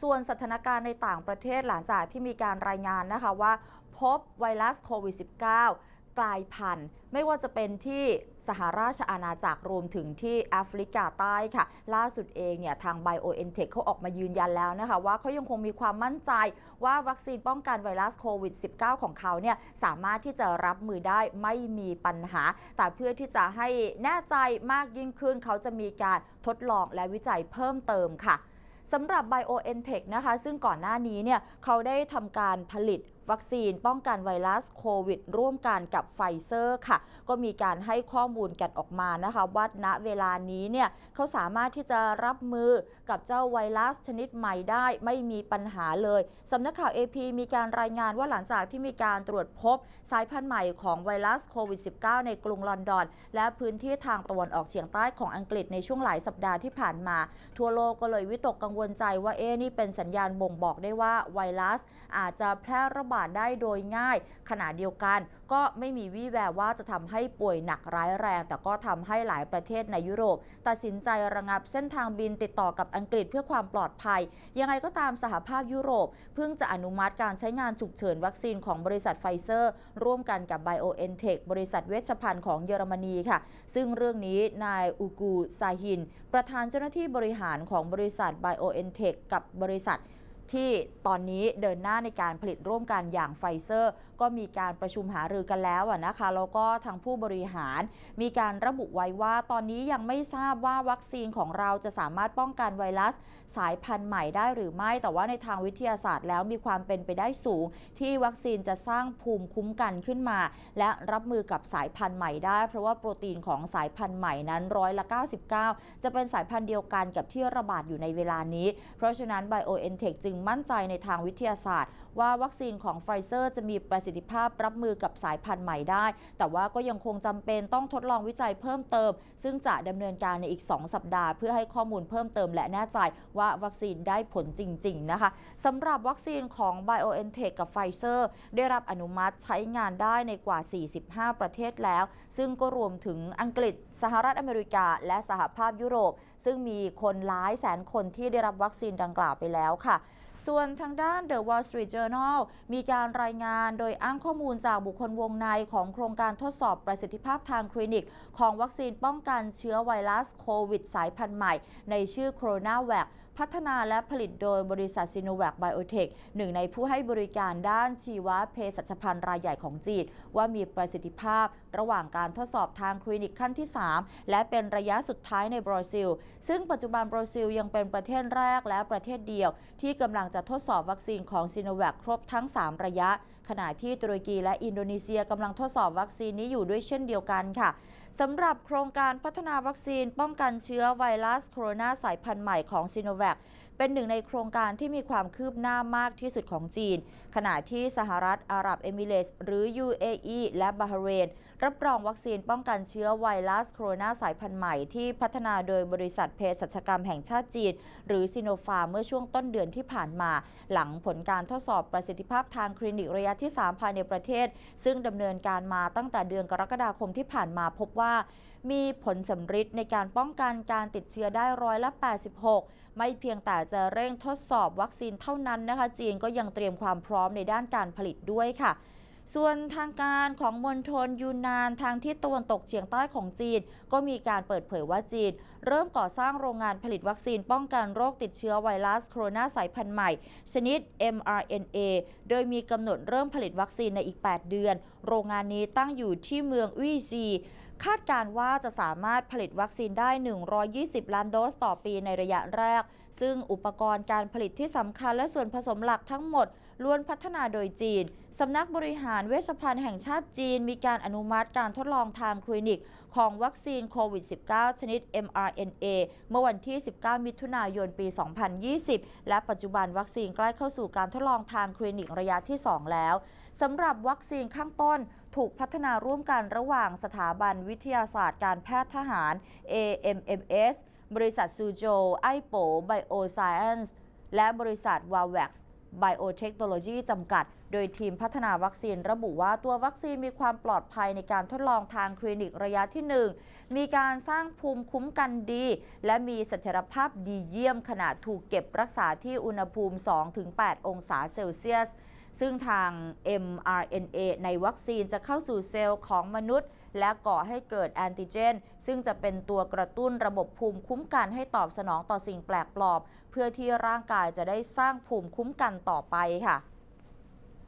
ส่วนสถานการณ์ในต่างประเทศหลังจากที่มีการรายงานนะคะว่า พบไวรัสโควิด -19 กลายพันธุ์ ไม่ว่าจะเป็นที่สหราชอาณาจักรรวมถึงที่แอฟริกาใต้ค่ะ ล่าสุดเองเนี่ยทาง BioNTech เขาออกมายืนยันแล้วนะคะ ว่าเขายังคงมีความมั่นใจว่าวัคซีนป้องกันไวรัสโควิด -19 ของเขาเนี่ยสามารถที่จะรับมือได้ไม่มีปัญหา แต่เพื่อที่จะให้แน่ใจมากยิ่งขึ้น เขาจะมีการทดลองและวิจัยเพิ่มเติมค่ะ สำหรับ BioNTech นะคะ ซึ่งก่อนหน้านี้เนี่ยเขาได้ทำการผลิต วัคซีนป้องกันไวรัสโควิด ร่วมกันกับไฟเซอร์ค่ะ ก็มีการให้ข้อมูลกันออกมานะคะว่าณเวลานี้เนี่ยเขาสามารถที่จะรับมือกับเจ้าไวรัสชนิดใหม่ได้ไม่มีปัญหาเลยสำนักข่าว AP มีการรายงานว่าหลังจากที่มีการตรวจพบสายพันธุ์ใหม่ของไวรัสโควิด -19 ในกรุงลอนดอน และพื้นที่ทางตะวันออกเฉียงใต้ของอังกฤษในช่วงหลายสัปดาห์ที่ผ่านมา ทั่วโลกก็เลยวิตกกังวลใจว่าเอ๊นี่เป็นสัญญาณบ่งบอกได้ว่าไวรัสอาจจะแพร่ระบาดได้โดยง่าย ขณะเดียวกัน ก็ไม่มีวี่แววว่าจะทำให้ป่วยหนักร้ายแรง แต่ก็ทำให้หลายประเทศในยุโรป ตัดสินใจระงับเส้นทางบินติดต่อกับอังกฤษเพื่อความปลอดภัย ยังไงก็ตามสหภาพยุโรป เพิ่งจะอนุมัติการใช้งานฉุกเฉินวัคซีนของบริษัทไฟเซอร์ ร่วมกันกับ BioNTech บริษัทเวชภัณฑ์ของเยอรมนีค่ะ ซึ่งเรื่องนี้นายอูกูซาฮิน ประธานเจ้าหน้าที่บริหารของบริษัท BioNTech กับบริษัท ที่ตอนนี้เดินหน้าในการผลิตร่วมกันอย่างไฟเซอร์ ก็มีการประชุมหารือกันแล้วนะคะแล้วก็ทางผู้บริหารมีการระบุไว้ว่าตอนนี้ยังไม่ทราบว่าวัคซีนของเราจะสามารถป้องกันไวรัส สายพันธุ์ใหม่ได้หรือไม่ แต่ว่าในทางวิทยาศาสตร์แล้วมีความเป็นไปได้สูง ที่วัคซีนจะสร้างภูมิคุ้มกันขึ้นมา และรับมือกับสายพันธุ์ใหม่ได้ เพราะว่าโปรตีนของสายพันธุ์ใหม่นั้นร้อยละ 99 จะเป็นสายพันธุ์เดียวกันกับที่ระบาดอยู่ในเวลานี้ เพราะฉะนั้น BioNTech จึงมั่นใจในทางวิทยาศาสตร์ ว่าวัคซีนของไฟเซอร์จะมีประสิทธิภาพรับมือกับสายพันธุ์ใหม่ได้ แต่ว่าก็ยังคงจำเป็นต้องทดลองวิจัยเพิ่มเติม ซึ่งจะดำเนินการในอีก 2 สัปดาห์ เพื่อให้ข้อมูลเพิ่มเติมและแน่ใจว่าวัคซีนได้ผลจริง ๆ นะคะสำหรับวัคซีนของ BioNTech กับไฟเซอร์ได้รับอนุมัติใช้งานได้ในกว่า 45 ประเทศแล้ว ซึ่งก็รวมถึงอังกฤษ สหรัฐอเมริกา และสหภาพยุโรป ซึ่งมีคนหลายแสนคนที่ได้รับวัคซีนดังกล่าวไปแล้วค่ะส่วนทางด้าน The Wall Street Journal มีการรายงานโดยอ้างข้อมูลจากบุคคลวงในของโครงการทดสอบประสิทธิภาพทางคลินิก ของวัคซีนป้องกันเชื้อไวรัสโควิดสายพันธุ์ใหม่ ในชื่อโคโรนาแวค พัฒนาและผลิตโดยบริษัทซิโนแวคไบโอเทคหนึ่งในผู้ให้บริการด้านชีวเภสัชพันธ์รายใหญ่ของจีนว่ามีประสิทธิภาพระหว่างการทดสอบทางคลินิกขั้นที่ 3 และเป็นระยะสุดท้ายในบราซิล ซึ่งปัจจุบันบราซิลยังเป็นประเทศแรกและประเทศเดียว ที่กำลังจะทดสอบวัคซีนของซิโนแวคครบทั้ง 3 ระยะ ขณะที่ตุรกีและอินโดนีเซียกำลังทดสอบวัคซีนนี้อยู่ด้วยเช่นเดียวกันค่ะสำหรับโครงการพัฒนาวัคซีนป้องกันเชื้อไวรัสโคโรนาสายพันธุ์ใหม่ของซิโนแวค เป็นหนึ่งในโครงการที่มีความคืบหน้ามากที่สุดของจีน ขณะที่สหรัฐอาหรับเอมิเรตส์หรือ UAE และบาห์เรน รับรองวัคซีนป้องกันเชื้อไวรัสโคโรนาสายพันธุ์ใหม่ที่พัฒนาโดยบริษัทเภสัชกรรมแห่งชาติจีน หรือซิโนฟาร์เมื่อช่วงต้นเดือนที่ผ่านมา หลังผลการทดสอบประสิทธิภาพทางคลินิกระยะที่ 3 ภายในประเทศ ซึ่งดำเนินการมาตั้งแต่เดือนกรกฎาคมที่ผ่านมาพบว่า มีผลสำฤทธิ์ในการป้องกันการติดเชื้อได้ร้อยละ 86 ไม่เพียงแต่จะเร่งทดสอบวัคซีนเท่านั้นนะคะ จีนก็ยังเตรียมความพร้อมในด้านการผลิตด้วยค่ะส่วนทางการของมณฑลยูนนานทางทิศตะวันตกเฉียงใต้ของจีน ก็มีการเปิดเผยว่าจีน เริ่มก่อสร้างโรงงานผลิตวัคซีนป้องกันโรคติดเชื้อไวรัสโคโรนาสายพันธุ์ใหม่ ชนิด mRNA โดยมีกำหนดเริ่มผลิตวัคซีนในอีก 8 เดือน โรงงานนี้ตั้งอยู่ที่เมืองวีซี คาดการว่าจะสามารถผลิตวัคซีนได้ 120 ล้านโดสต่อปีในระยะแรก ซึ่งอุปกรณ์การผลิตที่สำคัญและส่วนผสมหลักทั้งหมด ล้วนพัฒนาโดยจีน สำนักบริหารเวชภัณฑ์แห่งชาติจีน มีการอนุมัติการทดลองทางคลินิก ของวัคซีนโควิด -19 ชนิด mRNA เมื่อวันที่ 19 มิถุนายน ปี 2020 และปัจจุบันวัคซีนใกล้เข้าสู่การทดลองทางคลินิกระยะที่ 2 แล้วสำหรับวัคซีนข้างต้นถูกพัฒนาร่วมกันระหว่างสถาบันวิทยาศาสตร์การแพทย์ทหาร AMMS บริษัทซูโจ ไอโปไบโอไซเอนซ์และบริษัทวาเว็กซ์ Biotechnology จำกัด โดยทีมพัฒนาวัคซีนระบุว่าตัววัคซีนมีความปลอดภัยในการทดลองทางคลินิกระยะที่ 1 มีการสร้างภูมิคุ้มกันดี และมีเสถียรภาพดีเยี่ยมขณะถูกเก็บรักษาที่อุณหภูมิ 2-8 องศาเซลเซียส ซึ่งทาง mRNA ในวัคซีนจะเข้าสู่เซลล์ของมนุษย์ และก่อให้เกิดแอนติเจน ซึ่งจะเป็นตัวกระตุ้นระบบภูมิคุ้มกันให้ตอบสนองต่อสิ่งแปลกปลอม เพื่อที่ร่างกายจะได้สร้างภูมิคุ้มกันต่อไปค่ะ